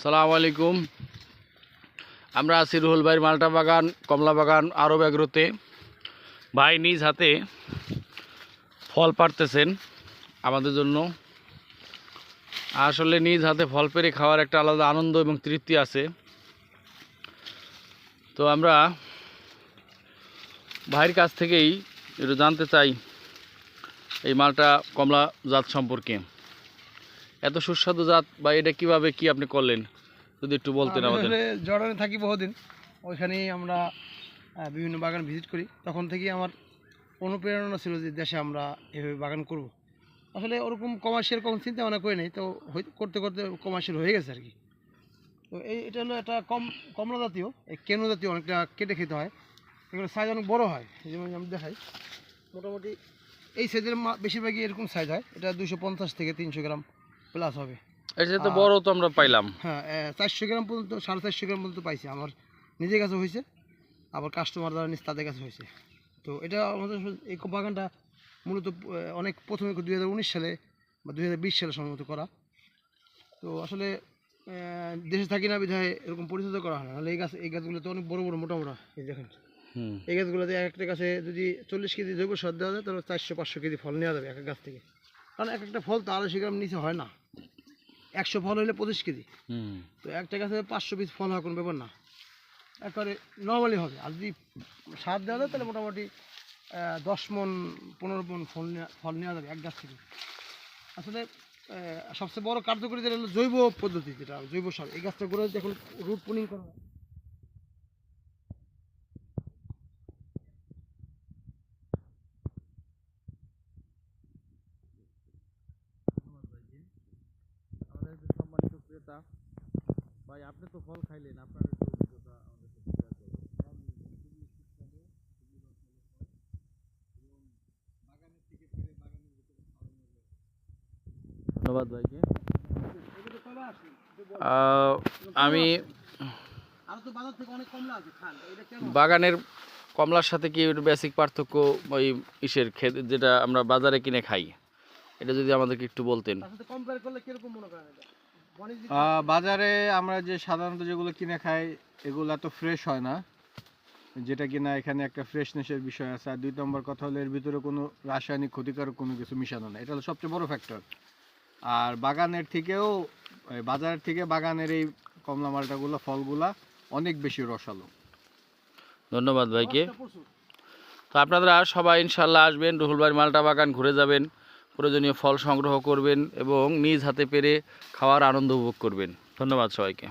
আসসালামু আলাইকুম। আমরা আছি রুহুল ভাইয়ের মালটা বাগান, কমলা বাগান আরও এগ্রোতে। ভাই নিজ হাতে ফল পারতেছেন আমাদের জন্য। আসলে নিজ হাতে ফল পেরে খাওয়ার একটা আলাদা আনন্দ এবং তৃপ্তি আছে। তো আমরা ভাইয়ের কাছ থেকেই একটু জানতে চাই এই মালটা কমলা জাত সম্পর্কে। এত সুস্বাদু জাত বা এটা কীভাবে কি আপনি করলেন? যদি একটু বলতেন আমি আমাদের। জর্ডানে থাকি বহুদিন ওইখানেই আমরা বিভিন্ন বাগান ভিজিট করি। তখন থেকেই আমার অনুপ্রেরণা ছিল যে দেশে আমরা এভাবে বাগান করব। আসলে ওরকম কমার্শিয়াল কখন চিন্তা ভাবনা করি নাই তো করতে করতে কমার্শিয়াল হয়ে গেছে আর কি তো এই এটা হলো একটা কম কমলা জাতীয় এই কেনু জাতীয় অনেকটা কেটে খেতে হয়। এগুলো সাইজ অনেক বড় হয় এই যেমন আমি দেখাই। মোটামুটি এই সাইজের মা- বেশিরভাগই এরকম সাইজ হয়। এটা দুশো পঞ্চাশ থেকে তিনশো গ্রাম। প্লাস হবে। এটা তো বড় তো আমরা পাইলাম। হ্যাঁ চারশো গ্রাম পর্যন্ত সাড়ে চারশো গ্রাম পর্যন্ত পাইছি। আমার নিজের কাছে হয়েছে আবার কাস্টমার দ্বারা নিজ তাদের কাছে হয়েছে। তো এটা আমাদের এই বাগানটা মূলত অনেক প্রথমে দুই হাজার উনিশ সালে বা দুই হাজার বিশ সালে সম্ভবত করা। তো আসলে দেশে থাকি না বিধায় এরকম পরিচর্যা করা হয় না। নাহলে এই গাছ এই গাছগুলো তো অনেক বড় বড় মোটা মোটা এই দেখেন। হুম। এই গাছগুলোতে এক একটা গাছে যদি চল্লিশ কেজি জৈব সার দেওয়া যায় তাহলে চারশো পাঁচশো কেজি ফল নেওয়া যাবে এক গাছ থেকে। কারণ এক একটা ফল তো আড়াইশো গ্রাম নিচে হয় না। একশো ফল হলে পঁচিশ কেজি। হুম। তো একটা গাছে পাঁচশো পিস ফল হওয়ার কোনো ব্যাপার না। একবারে নর্মালি হবে। আর যদি সার দেওয়া যায় তাহলে মোটামুটি দশ মন পনেরো মন ফল নেওয়া ফল নেওয়া যাবে এক গাছ থেকে। আসলে সবচেয়ে বড় কার্যকরী যেটা হলো জৈব পদ্ধতি যেটা জৈব সার। এই গাছটা করে যখন রুট পুনিং করা ক্রেতা ভাই আপনি তো ফল খাইলেন আপনার অভিজ্ঞতা। ধন্যবাদ ভাইকে। আমি আরও তো বাজার থেকে অনেক কমলা আছে খান। এটা কেন? বাগানের কমলার সাথে কি বেসিক পার্থক্য ওই ইসের ক্ষেত যেটা আমরা বাজারে কিনে খাই? এটা যদি আমাদেরকে একটু বলতেন। কম্পেয়ার করলে কীরকম মনে করেন বাজারে আমরা যে সাধারণত যেগুলো কিনে খাই এগুলো এত ফ্রেশ হয় না। যেটা কিনা এখানে একটা ফ্রেশনেসের বিষয় আছে। আর দুই নম্বর কথা হলো এর ভিতরে কোনো রাসায়নিক ক্ষতিকারক কোনো কিছু মিশানো না এটা হলো সবচেয়ে বড় ফ্যাক্টর আর বাগানের থেকেও বাজারের থেকে বাগানের এই কমলা মালটাগুলো ফলগুলা অনেক বেশি রসালো। ধন্যবাদ ভাইকে। তো আপনারা সবাই ইনশাল্লাহ আসবেন রুহুলবাড়ি মালটা বাগান ঘুরে যাবেন। প্রয়োজনীয় ফল সংগ্রহ করবেন এবং নিজ হাতে পেরে খাওয়ার আনন্দ উপভোগ করবেন। ধন্যবাদ সবাইকে।